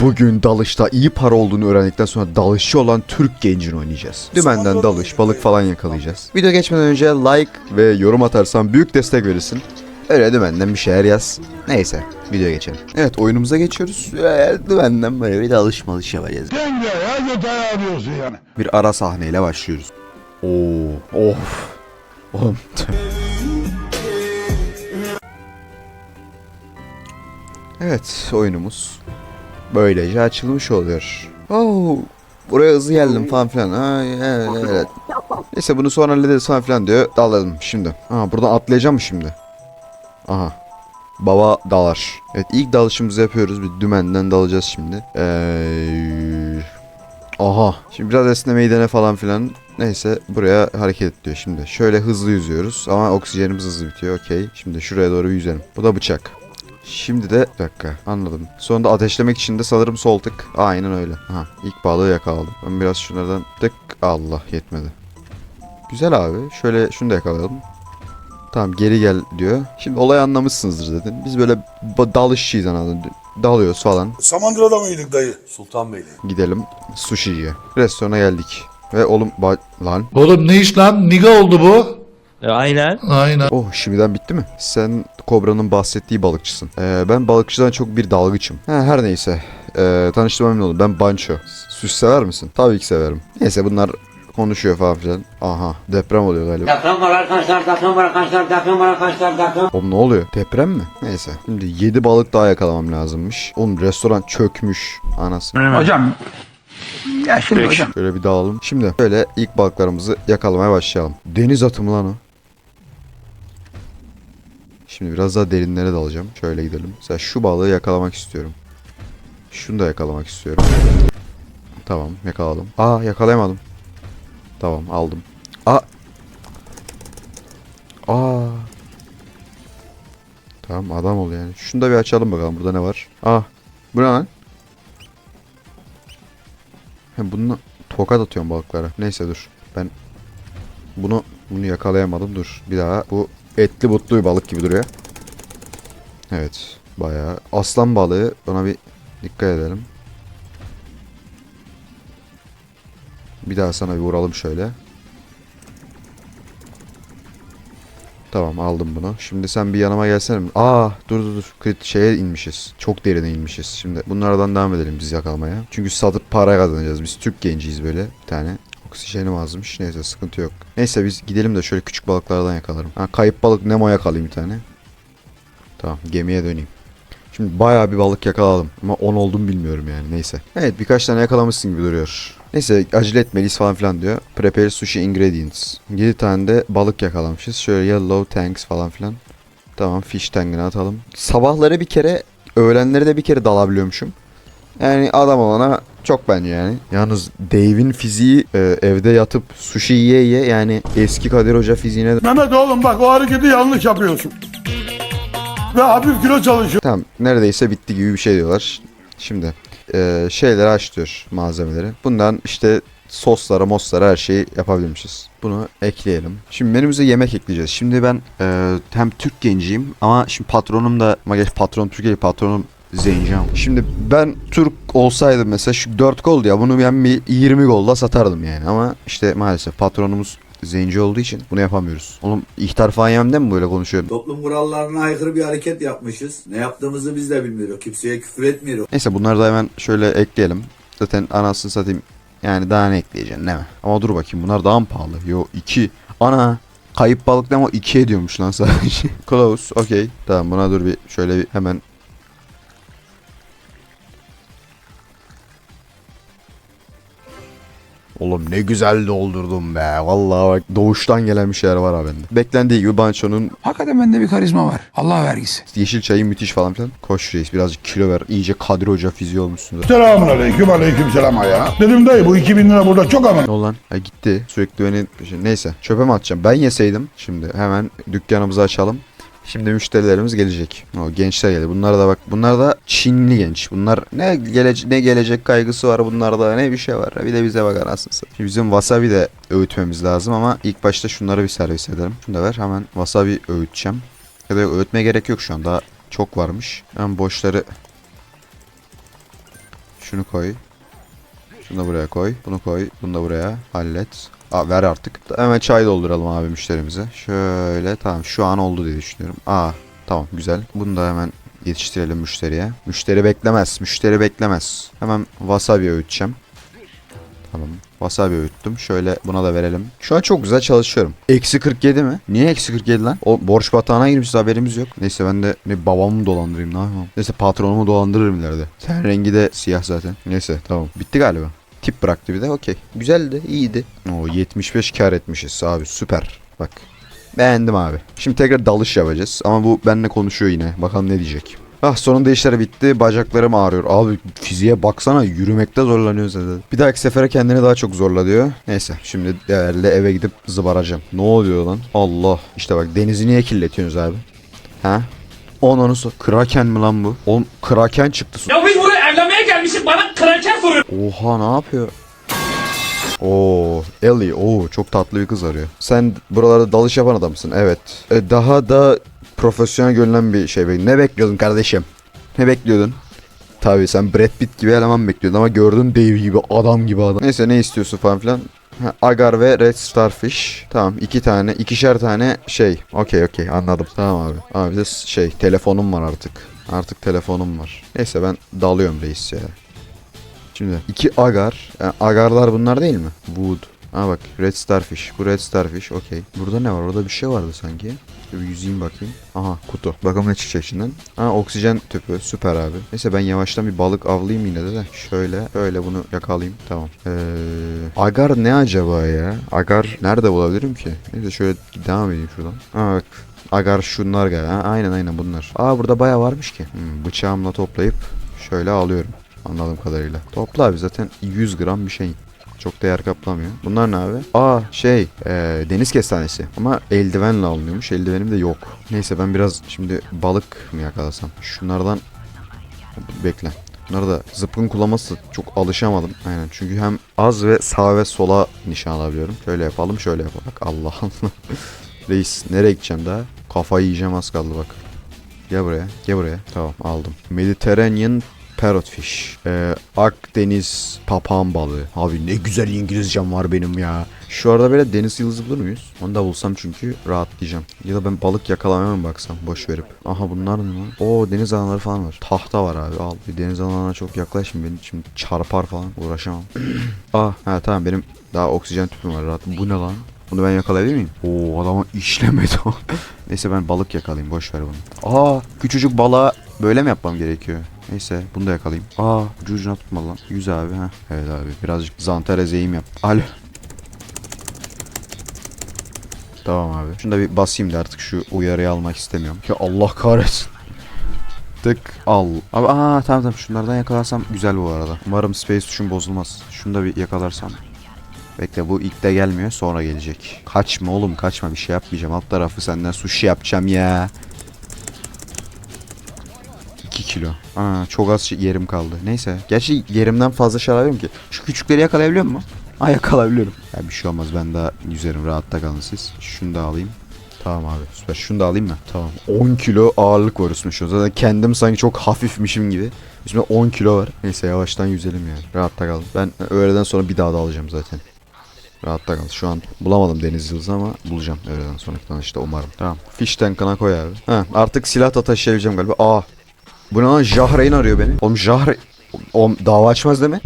Bugün dalışta iyi para olduğunu öğrendikten sonra dalışçı olan Türk gencini oynayacağız. Dümenden dalış, balık falan yakalayacağız. Video geçmeden önce like ve yorum atarsan büyük destek verirsin. Öyle dümenden bir şeyler yaz. Neyse videoya geçelim. Evet oyunumuza geçiyoruz. Ee, dümenden böyle bir dalış malış yapacağız. Sen de ya detay arıyorsun yani. Bir ara sahneyle başlıyoruz. Oo, of. Oğlum. evet, oyunumuz böylece açılmış oluyor. Oo, buraya hızlı geldim falan filan. Ha, evet, evet. Neyse bunu sonra hallederiz falan filan diyor. Daladım şimdi. Aha, buradan atlayacağım mı şimdi? Aha. Baba dalar. Evet ilk dalışımızı yapıyoruz. Bir dümenden dalacağız şimdi. Eee... Aha. Şimdi biraz esnemeyi dene falan filan. Neyse buraya hareket et diyor şimdi. Şöyle hızlı yüzüyoruz ama oksijenimiz hızlı bitiyor. Okey. Şimdi şuraya doğru yüzelim. Bu da bıçak. Şimdi de bir dakika anladım. Sonunda ateşlemek için de sanırım sol tık. Aynen öyle. Aha ilk balığı yakaladım. Ben biraz şunlardan tık Allah yetmedi. Güzel abi. Şöyle şunu da yakalayalım. Tamam geri gel diyor. Şimdi olayı anlamışsınızdır dedim. Biz böyle ba- dalışçıyız anladın. Dalıyoruz falan. Samandıra'da mıydık dayı? Sultanbeyli. Gidelim sushi'ye. Restorana geldik. Ve oğlum ba- lan. Oğlum ne iş lan? Niga oldu bu. E, Aynen. Aynen. Oh şimdiden bitti mi? Sen Kobra'nın bahsettiği balıkçısın. Ee, ben balıkçıdan çok bir dalgıçım. Ha, her neyse. Ee, tanıştığıma memnun oldum. Ben Bancho. Süs sever misin? Tabii ki severim. Neyse bunlar konuşuyor falan filan. Aha deprem oluyor galiba. Deprem var arkadaşlar, deprem var arkadaşlar, deprem var arkadaşlar, deprem. Oğlum ne oluyor? Deprem mi? Neyse. Şimdi 7 balık daha yakalamam lazımmış. Oğlum restoran çökmüş. Anasını. Hocam. Ya şimdi hocam. Şöyle bir dağılalım. Şimdi böyle ilk balıklarımızı yakalamaya başlayalım. Deniz atı mı lan o? Şimdi biraz daha derinlere dalacağım. Şöyle gidelim. Mesela şu balığı yakalamak istiyorum. Şunu da yakalamak istiyorum. Tamam yakaladım. Aa yakalayamadım. Tamam aldım. Aa. Aa. Tamam adam ol yani. Şunu da bir açalım bakalım burada ne var. Aa. Bu ne lan? Hem bununla tokat atıyorum balıklara. Neyse dur. Ben bunu bunu yakalayamadım. Dur. Bir daha bu etli butlu bir balık gibi duruyor. Evet. Bayağı aslan balığı. Ona bir dikkat edelim. Bir daha sana bir vuralım şöyle. Tamam aldım bunu. Şimdi sen bir yanıma gelsene. Aa dur dur dur. Crit şeye inmişiz. Çok derine inmişiz. Şimdi bunlardan devam edelim biz yakalamaya. Çünkü satıp para kazanacağız. Biz Türk genciyiz böyle. Bir tane. Oksijenim azmış. Neyse sıkıntı yok. Neyse biz gidelim de şöyle küçük balıklardan yakalarım. Ha, kayıp balık Nemo yakalayayım bir tane. Tamam gemiye döneyim. Şimdi bayağı bir balık yakaladım. Ama 10 oldum bilmiyorum yani neyse. Evet birkaç tane yakalamışsın gibi duruyor. Neyse acele etmeliyiz falan filan diyor. Prepare sushi ingredients. 7 tane de balık yakalamışız. Şöyle yellow tanks falan filan. Tamam fish tank'ını atalım. Sabahları bir kere öğlenleri de bir kere dalabiliyormuşum. Yani adam olana çok bence yani. Yalnız Dave'in fiziği e, evde yatıp sushi yiye yiye yani eski Kadir Hoca fiziğine Mehmet oğlum bak o hareketi yanlış yapıyorsun. Ve hafif kilo çalışıyor. Tamam neredeyse bitti gibi bir şey diyorlar. Şimdi eee şeyleri aç diyor malzemeleri. Bundan işte soslara moslara her şeyi yapabilmişiz. Bunu ekleyelim. Şimdi menümüze yemek ekleyeceğiz. Şimdi ben eee, hem Türk genciyim ama şimdi patronum da patron Türkiye patronum zenci ama. Şimdi ben Türk olsaydım mesela şu 4 gol ya bunu ben bir 20 golla satardım yani ama işte maalesef patronumuz zenci olduğu için bunu yapamıyoruz. Oğlum ihtar falan yemden mi böyle konuşuyorum? Toplum kurallarına aykırı bir hareket yapmışız. Ne yaptığımızı biz de bilmiyoruz. Kimseye küfür etmiyoruz. Neyse bunları da hemen şöyle ekleyelim. Zaten anasını satayım. Yani daha ne ekleyeceksin değil mi? Ama dur bakayım bunlar daha mı pahalı? Yo 2. Ana kayıp balık ne ama 2 ediyormuş lan sadece. Close okey. Tamam buna dur bir şöyle bir hemen Oğlum ne güzel doldurdum be. Vallahi bak doğuştan gelen bir şeyler var ha bende. Beklendiği gibi Bancho'nun Hakikaten bende bir karizma var. Allah vergisi. yeşil çayı müthiş falan filan. Koş reis birazcık kilo ver. İyice Kadir Hoca fiziği olmuşsun. Selamun aleyküm aleyküm selam ya. Dedim dayı bu 2000 lira burada çok ama. Ne oldu lan? Ha, gitti. Sürekli beni neyse çöpe mi atacağım? Ben yeseydim. Şimdi hemen dükkanımızı açalım. Şimdi müşterilerimiz gelecek. O gençler geldi. Bunlar da bak bunlar da Çinli genç. Bunlar ne gelecek ne gelecek kaygısı var bunlarda ne bir şey var. Bir de bize bak anasını satayım. Bizim wasabi de öğütmemiz lazım ama ilk başta şunları bir servis edelim. Şunu da ver hemen wasabi öğüteceğim. Ya da öğütmeye gerek yok şu an daha çok varmış. Hemen boşları Şunu koy. Şunu da buraya koy. Bunu koy. Bunu da buraya. Hallet. Aa, ver artık. Hemen çay dolduralım abi müşterimize. Şöyle tamam şu an oldu diye düşünüyorum. Aa tamam güzel. Bunu da hemen yetiştirelim müşteriye. Müşteri beklemez. Müşteri beklemez. Hemen wasabi öğüteceğim. Tamam. Wasabi öğüttüm. Şöyle buna da verelim. Şu an çok güzel çalışıyorum. Eksi 47 mi? Niye eksi 47 lan? O borç batağına girmişiz haberimiz yok. Neyse ben de ne babamı mı dolandırayım ne yapayım. Neyse patronumu dolandırırım ileride. Ten rengi de siyah zaten. Neyse tamam. Bitti galiba. Tip bıraktı bir de okey. Güzeldi iyiydi. O 75 kar etmişiz abi süper. Bak. Beğendim abi. Şimdi tekrar dalış yapacağız. Ama bu benimle konuşuyor yine. Bakalım ne diyecek. Ah sonunda işler bitti. Bacaklarım ağrıyor. Abi fiziğe baksana yürümekte zorlanıyoruz zaten. Bir dahaki sefere kendini daha çok zorla diyor. Neyse şimdi değerli eve gidip zıbaracağım. Ne oluyor lan? Allah. İşte bak denizi niye kirletiyorsunuz abi? Ha? Onunu so Kraken mi lan bu? Oğlum Kraken çıktı su. Ya biz buraya evlenmeye gelmişiz bana soruyor. Oha ne yapıyor? Oo, Ellie. Oo, çok tatlı bir kız arıyor. Sen buralarda dalış yapan adamsın. Evet. E, daha da profesyonel görünen bir şey. Ne bekliyordun kardeşim? Ne bekliyordun? Tabii sen Brad Pitt gibi eleman bekliyordun ama gördün dev gibi adam gibi adam. Neyse ne istiyorsun falan filan. Ha, Agar ve Red Starfish. Tamam iki tane, ikişer tane şey. Okey okey anladım. Tamam abi. Abi de şey telefonum var artık. Artık telefonum var. Neyse ben dalıyorum reis ya. Şimdi iki agar. Yani agarlar bunlar değil mi? Wood. Ha bak Red Starfish. Bu Red Starfish okey. Burada ne var? Orada bir şey vardı sanki. Bir yüzeyim bakayım. Aha kutu. Bakalım ne çıkacak içinden. Ha oksijen tüpü. Süper abi. Neyse ben yavaştan bir balık avlayayım yine de. Şöyle. Böyle bunu yakalayayım. Tamam. Ee, agar ne acaba ya? Agar nerede bulabilirim ki? Neyse şöyle devam edeyim şuradan. Ha bak. Agar şunlar galiba. Ha, aynen aynen bunlar. Aa burada bayağı varmış ki. Hmm, bıçağımla toplayıp şöyle alıyorum. Anladığım kadarıyla. Topla abi zaten 100 gram bir şey. Çok değer kaplamıyor. Bunlar ne abi? Aa şey e, deniz kestanesi. Ama eldivenle alınıyormuş. Eldivenim de yok. Neyse ben biraz şimdi balık mı yakalasam? Şunlardan bekle. Bunları da zıpkın kullanması çok alışamadım. Aynen çünkü hem az ve sağ ve sola nişan alabiliyorum. Şöyle yapalım şöyle yapalım. Bak Allah Allah. Reis nereye gideceğim daha? Kafayı yiyeceğim az kaldı bak. Gel buraya. Gel buraya. Tamam aldım. Mediterranean Parrotfish. Ee, Akdeniz papağan balığı. Abi ne güzel İngilizcem var benim ya. Şu arada böyle deniz yıldızı bulur muyuz? Onu da bulsam çünkü rahatlayacağım. Ya da ben balık yakalamaya mı baksam boş verip. Aha bunlar ne lan? Oo deniz alanları falan var. Tahta var abi al. Bir deniz alanına çok yaklaşma beni şimdi çarpar falan uğraşamam. ah ha tamam benim daha oksijen tüpüm var rahat. Bu ne lan? Bunu ben yakalayabilir miyim? Oo adama işlemedi o. Neyse ben balık yakalayayım boş ver bunu. Aa küçücük balığa böyle mi yapmam gerekiyor? Neyse bunu da yakalayayım. Aa ucu ucuna tutma lan. Yüz abi ha. Evet abi birazcık zantere eğim yap. Alo. Tamam abi. Şunu da bir basayım da artık şu uyarıyı almak istemiyorum. Ya Allah kahretsin. Tık al. Abi aa tamam tamam şunlardan yakalarsam güzel bu arada. Umarım space tuşum bozulmaz. Şunu da bir yakalarsam. Bekle bu ilk de gelmiyor sonra gelecek. Kaçma oğlum kaçma bir şey yapmayacağım. Alt tarafı senden sushi yapacağım ya. 2 kilo. Aa, çok az yerim kaldı. Neyse. Gerçi yerimden fazla şey alabiliyorum ki. Şu küçükleri yakalayabiliyor mu? Ha yakalayabiliyorum. Ya bir şey olmaz ben daha yüzerim rahatta kalın siz. Şunu da alayım. Tamam abi süper. Şunu da alayım mı? Tamam. 10 kilo ağırlık var üstüme şu an. Zaten kendim sanki çok hafifmişim gibi. Üstümde 10 kilo var. Neyse yavaştan yüzelim yani. Rahatta kalın. Ben öğleden sonra bir daha da alacağım zaten. Rahatta kal. Şu an bulamadım deniz yıldızı ama bulacağım öğleden sonradan işte umarım. Tamam. Fish tankına koy abi. Ha, artık silah da taşıyabileceğim galiba. Aa. Bu ne lan? Jahreyn arıyor beni. Oğlum Jahre... Oğlum dava açmaz değil mi?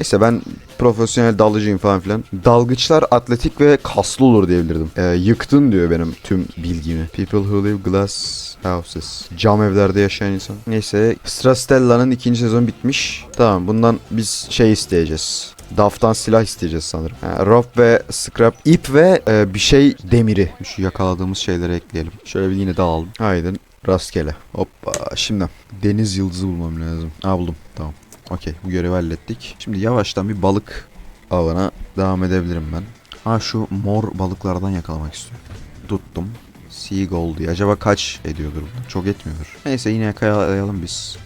Neyse ben profesyonel dalgıcıyım falan filan. Dalgıçlar atletik ve kaslı olur diyebilirdim. Ee, yıktın diyor benim tüm bilgimi. People who live glass houses. Cam evlerde yaşayan insan. Neyse Strastella'nın ikinci sezon bitmiş. Tamam bundan biz şey isteyeceğiz. Daftan silah isteyeceğiz sanırım. Ha, rope ve scrap, ip ve e, bir şey demiri. Şu yakaladığımız şeyleri ekleyelim. Şöyle bir yine dağılalım. Haydi rastgele. Hoppa şimdi deniz yıldızı bulmam lazım. Aa buldum tamam. Okey bu görevi hallettik. Şimdi yavaştan bir balık avına devam edebilirim ben. Ha şu mor balıklardan yakalamak istiyorum. Tuttum. Seagull diye. Acaba kaç ediyordur? Çok etmiyordur. Neyse yine yakalayalım biz.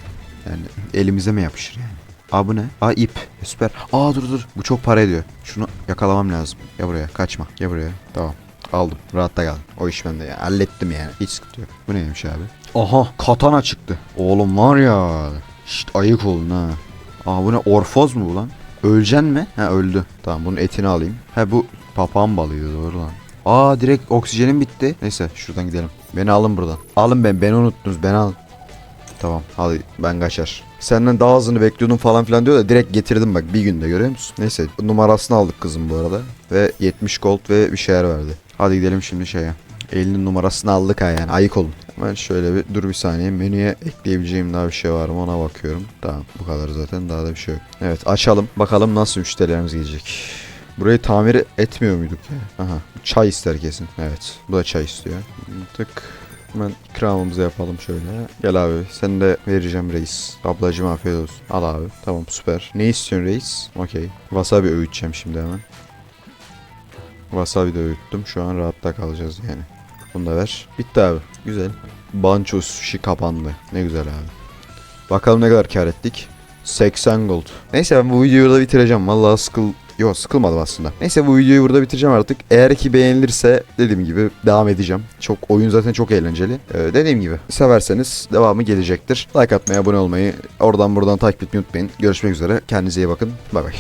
Yani elimize mi yapışır yani? Aa bu ne? Aa ip. Süper. Aa dur dur. Bu çok para ediyor. Şunu yakalamam lazım. Gel buraya. Kaçma. Gel buraya. Tamam. Aldım. Rahatta kaldım. O iş bende ya. Hallettim yani. Hiç sıkıntı yok. Bu neymiş abi? Aha katana çıktı. Oğlum var ya. Şşt ayık olun ha. Aa bu ne orfoz mu bu lan? Öleceksin mi? Ha öldü. Tamam bunun etini alayım. Ha bu papağan balıydı doğru lan. Aa direkt oksijenim bitti. Neyse şuradan gidelim. Beni alın buradan. Alın ben beni unuttunuz beni alın. Tamam hadi ben kaçar. Senden daha hızını bekliyordum falan filan diyor da direkt getirdim bak bir günde görüyor musun? Neyse numarasını aldık kızım bu arada. Ve 70 gold ve bir şeyler verdi. Hadi gidelim şimdi şeye. Elinin numarasını aldık ha yani ayık olun. Hemen şöyle bir dur bir saniye menüye ekleyebileceğim daha bir şey var mı ona bakıyorum. Tamam bu kadar zaten daha da bir şey yok. Evet açalım bakalım nasıl müşterilerimiz gelecek. Burayı tamir etmiyor muyduk ya? Aha çay ister kesin. Evet bu da çay istiyor. Tık Hemen ikramımızı yapalım şöyle. Gel abi sen de vereceğim reis. Ablacım afiyet olsun. Al abi. Tamam süper. Ne istiyorsun reis? Okey. Wasabi öğüteceğim şimdi hemen. Wasabi de öğüttüm. Şu an rahatta kalacağız yani. Bunu da ver. Bitti abi. Güzel. Bancho sushi kapandı. Ne güzel abi. Bakalım ne kadar kar ettik. 80 gold. Neyse ben bu videoyu burada bitireceğim. Vallahi sıkıl... Yok sıkılmadım aslında. Neyse bu videoyu burada bitireceğim artık. Eğer ki beğenilirse dediğim gibi devam edeceğim. Çok oyun zaten çok eğlenceli. Ee, dediğim gibi severseniz devamı gelecektir. Like atmayı, abone olmayı, oradan buradan takip etmeyi unutmayın. Görüşmek üzere. Kendinize iyi bakın. Bay bay.